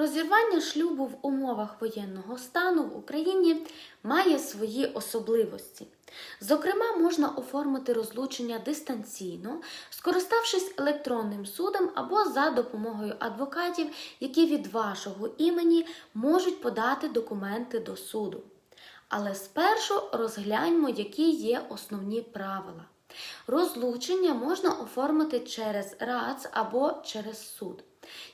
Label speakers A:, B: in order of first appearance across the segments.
A: Розірвання шлюбу в умовах воєнного стану в Україні має свої особливості. Зокрема, можна оформити розлучення дистанційно, скориставшись електронним судом або за допомогою адвокатів, які від вашого імені можуть подати документи до суду. Але спершу розгляньмо, які є основні правила. Розлучення можна оформити через РАЦ або через суд.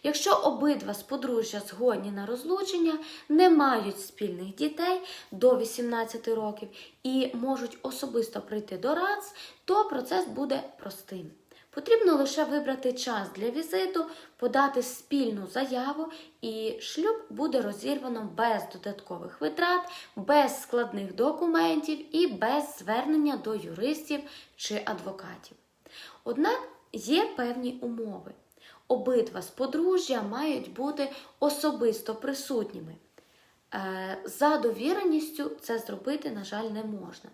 A: Якщо обидва з подружжя згодні на розлучення, не мають спільних дітей до 18 років і можуть особисто прийти до РАЦ, то процес буде простим. Потрібно лише вибрати час для візиту, подати спільну заяву, і шлюб буде розірвано без додаткових витрат, без складних документів і без звернення до юристів чи адвокатів. Однак є певні умови. Обидва з подружжя мають бути особисто присутніми. Е, За довіреністю це зробити, на жаль, не можна.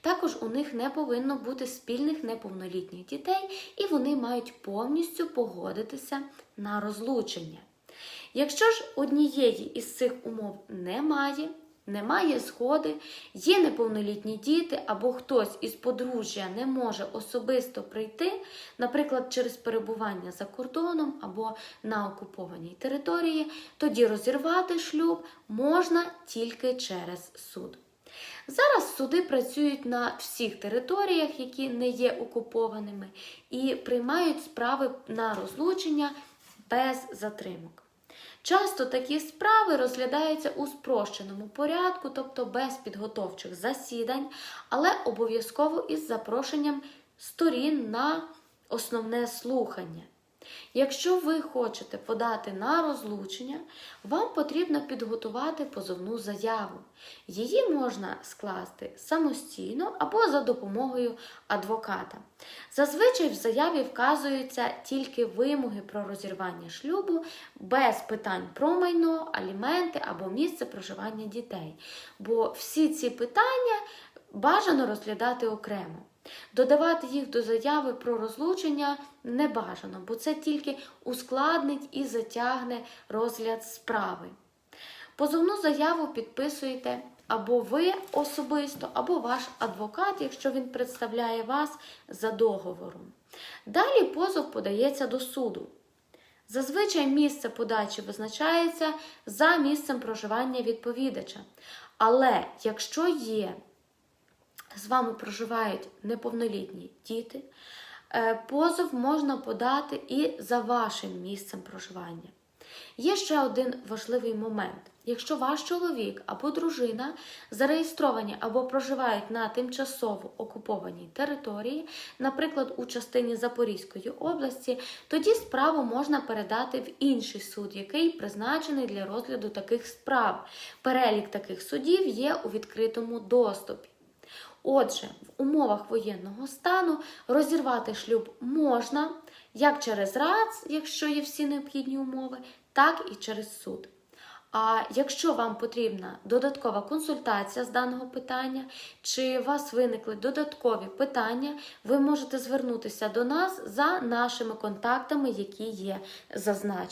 A: Також у них не повинно бути спільних неповнолітніх дітей, і вони мають повністю погодитися на розлучення. Якщо ж однієї із цих умов немає, немає згоди, є неповнолітні діти або хтось із подружжя не може особисто прийти, наприклад, через перебування за кордоном або на окупованій території, тоді розірвати шлюб можна тільки через суд. Зараз суди працюють на всіх територіях, які не є окупованими, і приймають справи на розлучення без затримок. Часто такі справи розглядаються у спрощеному порядку, тобто без підготовчих засідань, але обов'язково із запрошенням сторін на основне слухання. Якщо ви хочете подати на розлучення, вам потрібно підготувати позовну заяву. Її можна скласти самостійно або за допомогою адвоката. Зазвичай в заяві вказуються тільки вимоги про розірвання шлюбу без питань про майно, аліменти або місце проживання дітей. Бо всі ці питання бажано розглядати окремо. Додавати їх до заяви про розлучення не бажано, бо це тільки ускладнить і затягне розгляд справи. Позовну заяву підписуєте або ви особисто, або ваш адвокат, якщо він представляє вас за договором. Далі позов подається до суду. Зазвичай місце подачі визначається за місцем проживання відповідача. Але якщо є з вами проживають неповнолітні діти, е, позов можна подати і за вашим місцем проживання. Є ще один важливий момент. Якщо ваш чоловік або дружина зареєстровані або проживають на тимчасово окупованій території, наприклад, у частині Запорізької області, тоді справу можна передати в інший суд, який призначений для розгляду таких справ. Перелік таких судів є у відкритому доступі. Отже, в умовах воєнного стану розірвати шлюб можна як через РАЦ, якщо є всі необхідні умови, так і через суд. А якщо вам потрібна додаткова консультація з даного питання, чи у вас виникли додаткові питання, ви можете звернутися до нас за нашими контактами, які є зазначені.